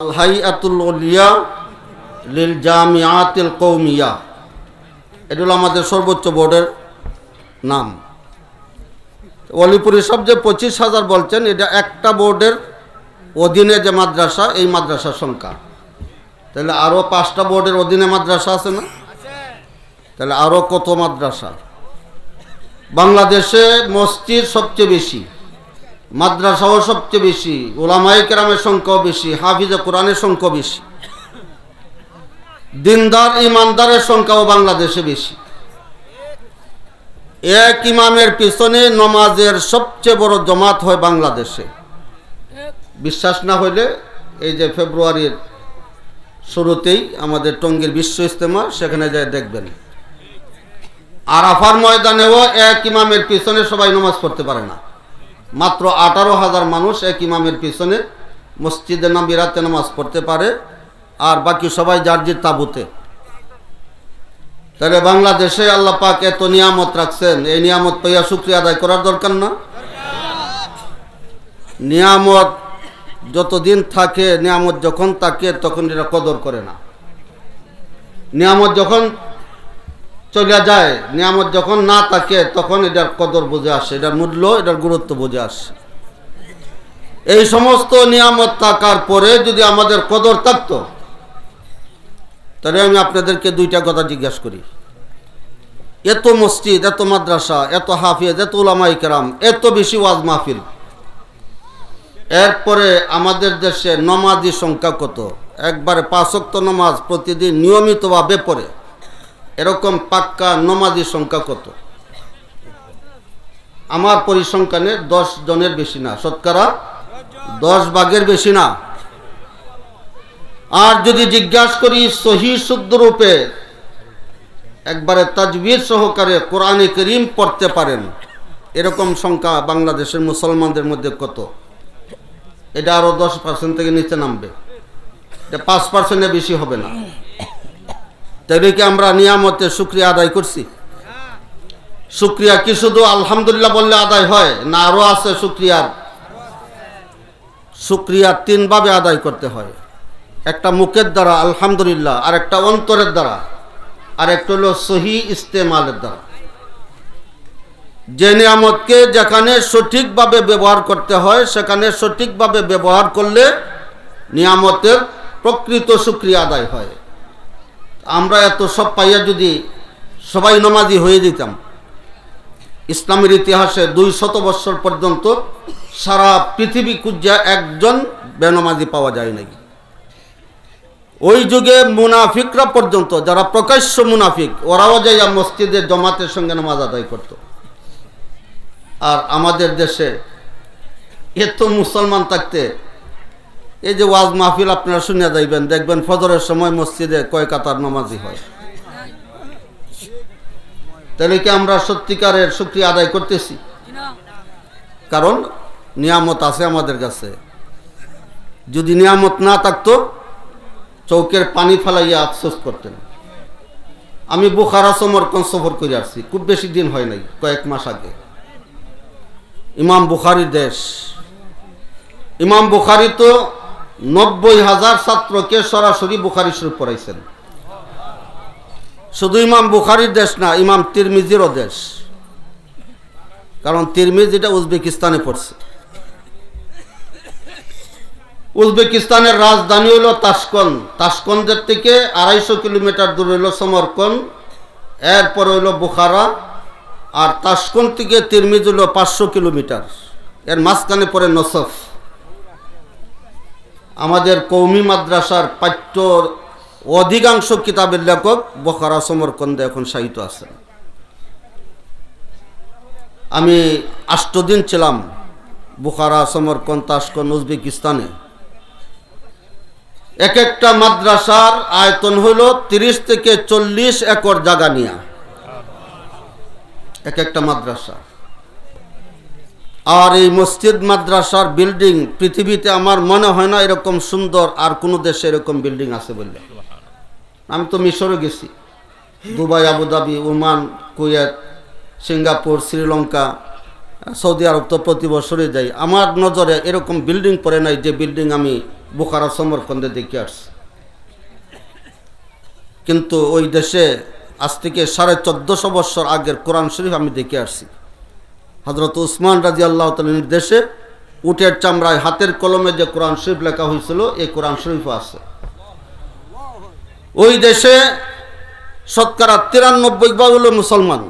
উলিয়া লিল জামিয়াতিল কৌমিয়া এটা হলো আমাদের সর্বোচ্চ বোর্ডের নাম। অলিপুরি সব যে পঁচিশ হাজার বলছেন, এটা একটা বোর্ডের অধীনে যে মাদ্রাসা, এই মাদ্রাসার সংখ্যা। তাহলে আরও পাঁচটা বোর্ডের অধীনে মাদ্রাসা আছে না? তাহলে আরও কত মাদ্রাসা? বাংলাদেশে মসজিদ সবচেয়ে বেশি। মাদ্রাসাও সবচেয়ে বেশি ওলামাই কেরামের সংখ্যাও বেশি, হাফিজে কোরআনের সংখ্যাও বেশি। দিনদার, ইমানদারের সংখ্যাও বাংলাদেশে বেশি। এক ইমামের পিছনে নমাজের সবচেয়ে বড় জমাত হয় বাংলাদেশে। বিশ্বাস না হইলে এই যে ফেব্রুয়ারির শুরুতেই আমাদের টঙ্গীর বিশ্ব ইস্তেমা সেখানে যায় দেখবেন। আরাফার ময়দানেও এক ইমামের পিছনে সবাই নমাজ পড়তে পারে না। মাত্র আঠারো হাজার মানুষ এক ইমামের পিছনে মসজিদে নামিরাতে নামাজ পড়তে পারে, আর বাকি সবাই যার যে তাবুতে। তাহলে বাংলাদেশে আল্লাহ পাক এত নিয়ামত রাখছেন, এই নিয়ামত পাইয়া শুক্রিয়া আদায় করার দরকার না। নিয়ামত যতদিন থাকে, নিয়ামত যখন থাকে, তখন এরা কদর করে না। নিয়ামত যখন চলে যায়, নিয়ামত যখন না থাকে, তখন এটার কদর বুঝে আসে, এটার মূল্য, এটার গুরুত্ব বুঝে আসে। এই সমস্ত নিয়ামত থাকার পরে যদি আমাদের কদর থাকতো, তাহলে আমি আপনাদেরকে দুইটা কথা জিজ্ঞাসা করি। এত মসজিদ, এত মাদ্রাসা, এত হাফিজ, এত উলামাই কেরাম, এত বেশি ওয়াজ মাহফিল। এরপরে আমাদের দেশে নমাজি সংখ্যা কত? একবারে পাঁচক্ত নমাজ প্রতিদিন নিয়মিতভাবে পড়ে। এরকম পাক্কা নমাজি সংখ্যা কত? আমার পরিসংখ্যানে দশ জনের বেশি না। শতকরা দশ ভাগের বেশি না। আর যদি জিজ্ঞাসা করি সহি শুদ্ধ রূপে, একবারে তাজবির সহকারে কোরআনে করিম পড়তে পারেন, এরকম সংখ্যা বাংলাদেশের মুসলমানদের মধ্যে কত? এটা আরও দশ পার্সেন্ট থেকে নিচে নামবে। এটা পাঁচ পার্সেন্টের বেশি হবে না। তাইলে কি আমরা নিয়ামতে শুক্রিয়া আদায় করছি। শুক্রিয়া কি শুধু আলহামদুলিল্লাহ বললে আদায় হয়, না আরও আছে শুক্রিয়ার? শুক্রিয়া তিনভাবে আদায় করতে হয়। একটা মুখের দ্বারা, আলহামদুলিল্লাহ আর একটা অন্তরের দ্বারা আর একটা হলো সহি ইস্তেমালের দ্বারা। যে নিয়ামতকে যেখানে সঠিকভাবে ব্যবহার করতে হয়, সেখানে সঠিকভাবে ব্যবহার করলে নিয়ামতের প্রকৃত শুক্রিয়া আদায় হয়। আমরা এত সব পাইয়া যদি সবাই নমাজি হয়ে যেতাম। ইসলামের ইতিহাসে দুই শত বৎসর পর্যন্ত সারা পৃথিবী কুজ্জা একজন বেনমাজি পাওয়া যায় নাকি ওই যুগে মুনাফিকরা পর্যন্ত, যারা প্রকাশ্য মুনাফিক, ওরাও যাইয়া মসজিদের জমাতের সঙ্গে নামাজ আদায় করত। আর আমাদের দেশে এত মুসলমান থাকতে এই যে ওয়াজ মাহফিল আপনারা শুনে যাইবেন, দেখবেন ফজরের সময় মসজিদে কয় কাতার নামাজি হয়। তাহলে কি আমরা সত্যিকারের শুক্রিয়া আদায় করতেছি? কারণ নিয়ামত আছে আমাদের কাছে। যদি নিয়ামত না থাকতো, চৌকের পানি ফেলাইয়া আফসোস করতেন। আমি বুখারা সমরকন সফর করে আসছি, খুব বেশি দিন হয় নাই, কয়েক মাস আগে। ইমাম বুখারি দেশ। ইমাম বুখারি তো নব্বই হাজার ছাত্রকে সরাসরি বুখারি শরীফ পড়াইছেন। শুধু ইমাম বুখারির দেশ না, ইমাম তিরমিজিরও দেশ। কারণ তিরমিজ এটা উজবেকিস্তানে পড়ছে। উজবেকিস্তানের রাজধানী হলো তাসকন তাসকন্দের থেকে আড়াইশো কিলোমিটার দূর হইল সমরকন এরপর হইল বুখারা। আর তাসকন থেকে তিরমিজ হইল পাঁচশো কিলোমিটার। এর মাঝখানে পড়ে নসফ। আমাদের কৌমি মাদ্রাসার পাঠ্য অধিকাংশ কিতাবের লেখক বখারা, সমরকন্দে এখন সাহিত্য আছেন। আমি আষ্টদিন ছিলাম বুখারা, সমরকন্দ তাসকন উজবেকিস্তানে। এক একটা মাদ্রাসার আয়তন হলো তিরিশ থেকে চল্লিশ একর জায়গা নিয়ে এক একটা মাদ্রাসা। আর এই মসজিদ, মাদ্রাসার বিল্ডিং পৃথিবীতে আমার মনে হয় না এরকম সুন্দর, আর কোনো দেশে এরকম বিল্ডিং আছে বললে। আমি তো মিশরে গেছি। Dubai, Abu Dhabi, Oman, Kuwait, Singapore, Sri Lanka, Saudi Arab তো প্রতি বছরে যাই। আমার নজরে এরকম বিল্ডিং পড়ে নাই যে বিল্ডিং আমি বুখারা সমরকন্দে দেখে আসছি। কিন্তু ওই দেশে আজ থেকে সাড়ে চোদ্দশো বছর আগের কোরআন শরীফ আমি দেখে আসছি। হজরত উসমান রাজি আল্লাহ তালের দেশে উটের চামড়ায় হাতের কলমে যে কোরআন শরীফ লেখা হয়েছিল, এই কোরআন শরীফও আছে। ওই দেশে শতকরা তিরানব্বই ভাগ হলো মুসলমান।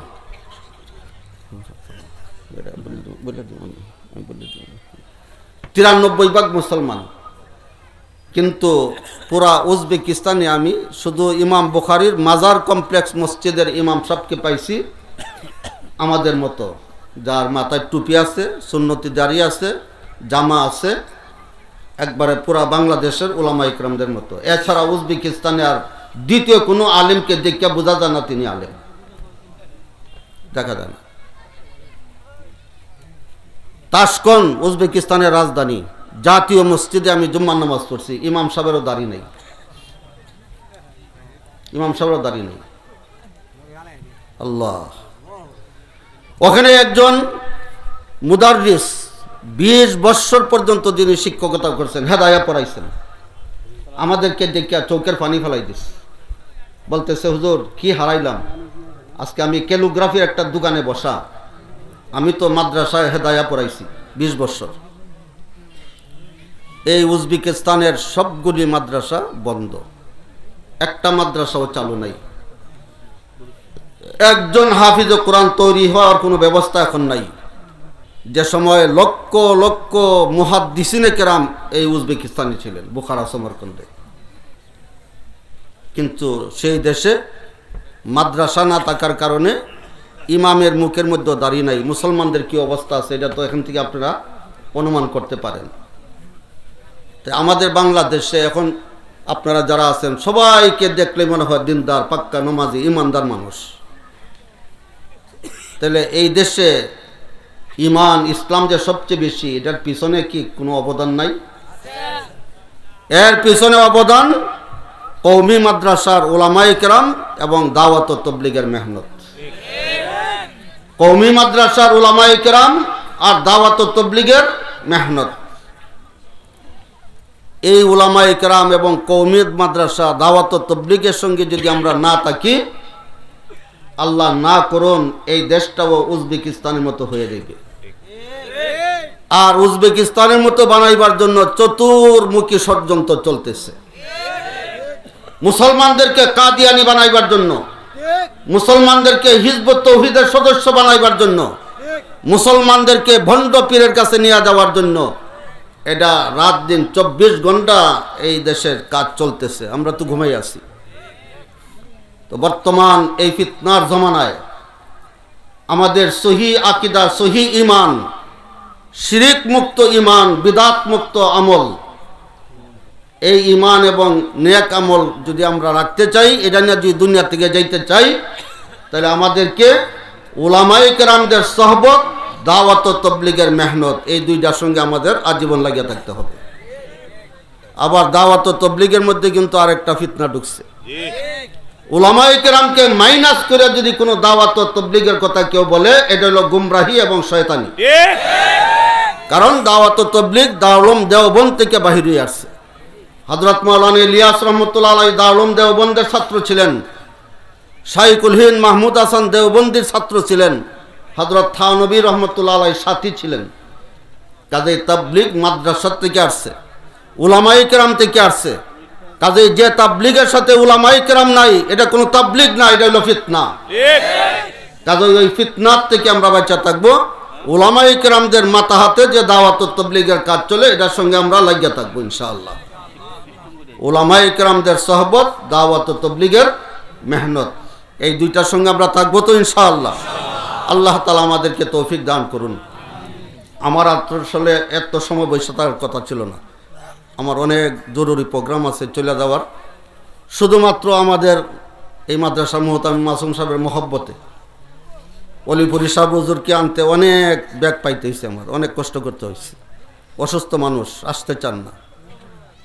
তিরানব্বই ভাগ মুসলমান। কিন্তু পুরা উজবেকিস্তানে আমি শুধু ইমাম বুখারির মাজার কমপ্লেক্স মসজিদের ইমাম সাহেবকে পাইছি আমাদের মতো। যার মাথায় টুপি আছে, সুন্নতি দাড়ি আছে, জামা আছে, একবারে পুরা বাংলাদেশের ওলামা ইকরামদের মতো। এছাড়া উজবেকিস্তানে আর দ্বিতীয় কোনো আলিমকে দেখে বোঝা যায় না তিনি আলেম। দেখা যায় না। তাসকন উজবেকিস্তানের রাজধানী। জাতীয় মসজিদে আমি জুম্মার নামাজ পড়ছি, ইমাম সাহেবেরও দাড়ি নেই। ইমাম সাহেবেরও দাড়ি নেই। আল্লাহ। ওখানে একজন মুদারিস বিশ বৎসর পর্যন্ত যিনি শিক্ষকতা করছেন, হেদায়া পড়াইছেন। আমাদেরকে দেখে চৌকের পানি ফেলাই দিস। বলতেছে, হুজুর, কি হারাইলাম? আজকে আমি ক্যালোগ্রাফির একটা দোকানে বসা। আমি তো মাদ্রাসায় হেদায়া পড়াইছি বিশ বছর। এই উজবেকিস্তানের সবগুলি মাদ্রাসা বন্ধ। একটা মাদ্রাসাও চালু নাই। একজন হাফিজ কোরআন তৈরি হওয়ার কোনো ব্যবস্থা এখন নাই। যে সময় লক্ষ লক্ষ মুহাদ্দিসিনে কেরাম এই উজবেকিস্তানে ছিলেন, বুখারা, সমরকন্দে। কিন্তু সেই দেশে মাদ্রাসা না থাকার কারণে ইমামের মুখের মধ্যে দাঁড়িয়ে নাই। মুসলমানদের কি অবস্থা আছে এটা তো এখান থেকে আপনারা অনুমান করতে পারেন। তো আমাদের বাংলাদেশে এখন আপনারা যারা আছেন, সবাইকে দেখলে মনে হয় দিনদার, পাক্কা, নমাজি, ইমানদার মানুষ। তাহলে এই দেশে ইমান, ইসলাম যে সবচেয়ে বেশি, এটার পিছনে কি কোনো অবদান নাই? এর পিছনে অবদান কৌমি মাদ্রাসার ওলামাই কেরাম এবং দাওয়াত তবলিগের মেহনত। কৌমি মাদ্রাসার ওলামাই কেরাম আর দাওয়াত তবলিগের মেহনত। এই ওলামাই কেরাম এবং কৌমি মাদ্রাসা দাওয়াত তবলিগের সঙ্গে যদি আমরা না থাকি আল্লাহ না করুন, এই দেশটাও উজবেকিস্তানের মতো হয়ে যাবে। আর উজবেকিস্তানের মতো বানাইবার জন্য চতুর্মুখী ষড়যন্ত্র চলতেছে। মুসলমানদেরকে কাদিয়ানি বানাইবার জন্য, মুসলমানদেরকে হিজবত তৌহিদের সদস্য বানাইবার জন্য, মুসলমানদেরকে ভণ্ড পীরের কাছে নিয়ে যাওয়ার জন্য, এটা রাত দিন চব্বিশ ঘণ্টা এই দেশের কাজ চলতেছে। আমরা তো ঘুমাই আছি। তো বর্তমান এই ফিতনার জমানায় আমাদের সহি আকিদা, সহি ইমান শিরিক মুক্ত ইমান বিদাত মুক্ত আমল, এই ইমান এবং নেক আমল যদি আমরা রাখতে চাই, এটা নিয়ে যদি দুনিয়া থেকে যাইতে চাই, তাহলে আমাদেরকে ওলামাই কেরামদের সহবত, দাওয়াত তবলিগের মেহনত, এই দুইটার সঙ্গে আমাদের আজীবন লাগিয়ে থাকতে হবে। আবার দাওয়াত তবলিগের মধ্যে কিন্তু আরেকটা ফিতনা ঢুকছে। ওলামাই কেরামকে মাইনাস করে যদি কোনো দাওয়াত তবলিগের কথা কেউ বলে এটা হলো গুমরাহি এবং শয়তানি। কারণ দাওয়াত তবলিগ দাওলম দেওবন থেকে বাহির হয়ে আসছে। হজরত মৌলানা ইলিয়াস রহমতুল্লাহ আলাই দাওলম দেওবন্দের ছাত্র ছিলেন। শাইকুল হিন মাহমুদ হাসান দেওবন্দির ছাত্র ছিলেন। হজরত থানবী রহমতুল্লাহ আলাই সাথী ছিলেন। কাজে তাবলিগ মাদ্রাসার থেকে আসছে। উলামাই কেরাম থেকে আসছে। কাজে যে তাবলিগের সাথে উলামাই কেরাম নাই এটা কোনো তাবলিগ না এটা হলো ফিতনা। কাজে ওই ফিতনার থেকে আমরা বাচ্চা থাকব। ওলামাই কেরামদের মাথা হাতে যে দাওয়াত তবলিগের কাজ চলে এটার সঙ্গে আমরা লাগিয়ে থাকব ইনশাআল্লাহ। ওলামাই কেরামদের সহবত দাওয়াত তবলিগের মেহনত এই দুইটার সঙ্গে আমরা থাকব তো ইনশাআল্লাহ। আল্লাহ তালা আমাদেরকে তৌফিক দান করুন। আমার আসলে এত সময় থাকার কথা ছিল না। আমার অনেক জরুরি প্রোগ্রাম আছে চলে যাওয়ার। শুধুমাত্র আমাদের এই মাদ্রাসা মোহতাম মাসুম সাহেবের মহব্বতে। অলিপুরি সাহেব হুজুরকে আনতে অনেক ব্যাগ পাইতে হয়েছে আমার অনেক কষ্ট করতে হয়েছে অসুস্থ মানুষ আসতে চান না।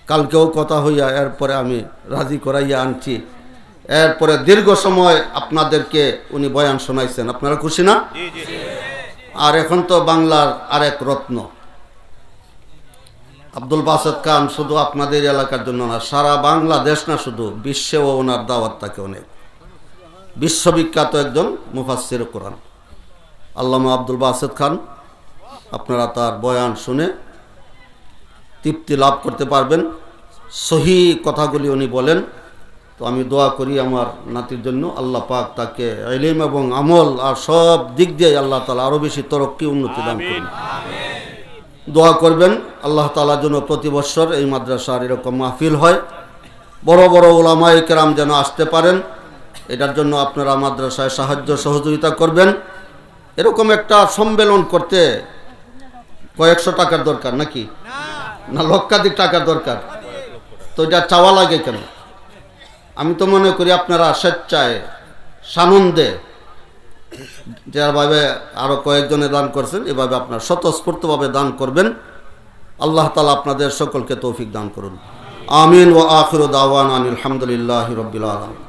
কালকেও কথা হইয়া এরপরে আমি রাজি করাইয়া আনছি। এরপরে দীর্ঘ সময় আপনাদেরকে উনি বয়ান শোনাইছেন। আপনারা খুশি না? আর এখন তো বাংলার আরেক রত্ন। আব্দুল বাসেদ খান শুধু আপনাদের এলাকার জন্য না সারা বাংলাদেশ না শুধু বিশ্বেও ওনার দাওয়াত তাকে অনেক। বিশ্ববিখ্যাত একজন মুফাসির কোরআন। আল্লামা আব্দুল বাসেদ খান আপনারা তার বয়ান শুনে তৃপ্তি লাভ করতে পারবেন। সহি কথাগুলি উনি বলেন তো আমি দোয়া করি আমার নাতির জন্য আল্লাহ পাক তাকে এলিম এবং আমল আর সব দিক দিয়ে আল্লাহ তালা আরও বেশি তরক্কি উন্নতি দান করুন। দোয়া করবেন আল্লাহ তালার জন্য প্রতি বছর এই মাদ্রাসার এরকম মাহফিল হয়। বড় বড় ওলামাই কেরাম যেন আসতে পারেন। এটার জন্য আপনারা মাদ্রাসায় সাহায্য, সহযোগিতা করবেন। এরকম একটা সম্মেলন করতে কয়েকশো টাকার দরকার নাকি? না, লক্ষাধিক টাকার দরকার। তো এটা চাওয়া লাগে কেন? আমি তো মনে করি আপনারা স্বেচ্ছায় সানন্দে যেভাবে আরও কয়েকজনে দান করছেন, এভাবে আপনার স্বতঃস্ফূর্তভাবে দান করবেন। আল্লাহ তালা আপনাদের সকলকে তৌফিক দান করুন। আমিন ও আখির দাওয়ান আনিল আলহামদুলিল্লাহ রবিল আলম